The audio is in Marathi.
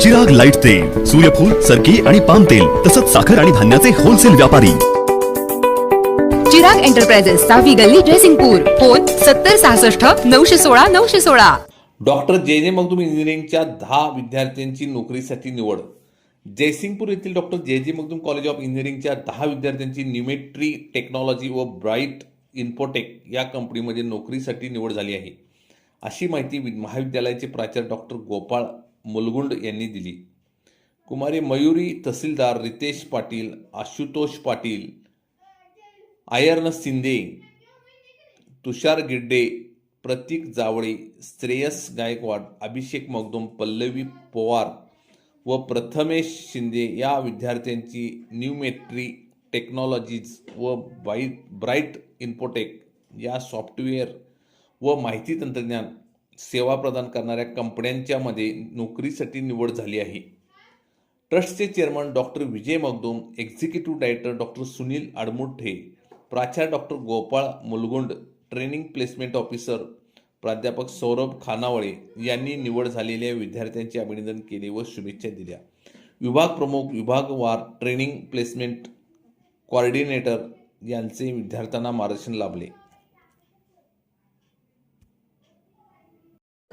चिराग लाइट तेल सूर्यफूल सरकी आणि पाम तेल तसंच साखर आणि धान्याचे होलसेल व्यापारी. चिराग एंटरप्राइजेस सहावी गल्ली जयसिंगपूर. फोन सत्तर सहासष्ट नऊशे सोळा नऊशे सोळा. डॉक्टर जे जे मगदूम इंजिनिअरिंगच्या दहा विद्यार्थ्यांची नोकरीसाठी निवड. जयसिंगपूर येथील डॉक्टर जे जे मगदूम कॉलेज ऑफ इंजिनिअरिंगच्या दहा विद्यार्थ्यांची न्यूमेट्री टेक्नॉलॉजी व ब्राईट इन्फोटेक या कंपनीमध्ये नोकरीसाठी निवड झाली आहे. अशी माहिती वि- महाविद्यालयाचे प्राचार्य डॉक्टर गोपाळ मुलगुंड यांनी दिली. कुमारी मयुरी तहसीलदार रितेश पाटील आशुतोष पाटील आयर्न शिंदे तुषार गिड्डे प्रतीक जावळे श्रेयस गायकवाड अभिषेक मगदुम पल्लवी पवार व प्रथमेश शिंदे या विद्यार्थ्यांची न्यूमेट्री टेक्नॉलॉजीज व बाई ब्राईट इन्फोटेक या सॉफ्टवेअर व माहिती तंत्रज्ञान सेवा प्रदान करणाऱ्या कंपन्यांच्यामध्ये नोकरीसाठी निवड झाली आहे. ट्रस्टचे chairman doctor Vijay Magdum executive director doctor Sunil Admuthe प्राचार्य doctor Gopal Mulgund training placement officer प्राध्यापक सौरभ खानावळे यांनी निवड झालेल्या विद्यार्थ्यांचे अभिनंदन केले व शुभेच्छा दिल्या. विभाग प्रमुख विभागवार ट्रेनिंग प्लेसमेंट कॉर्डिनेटर यांचे विद्यार्थ्यांना मार्गदर्शन लाभले.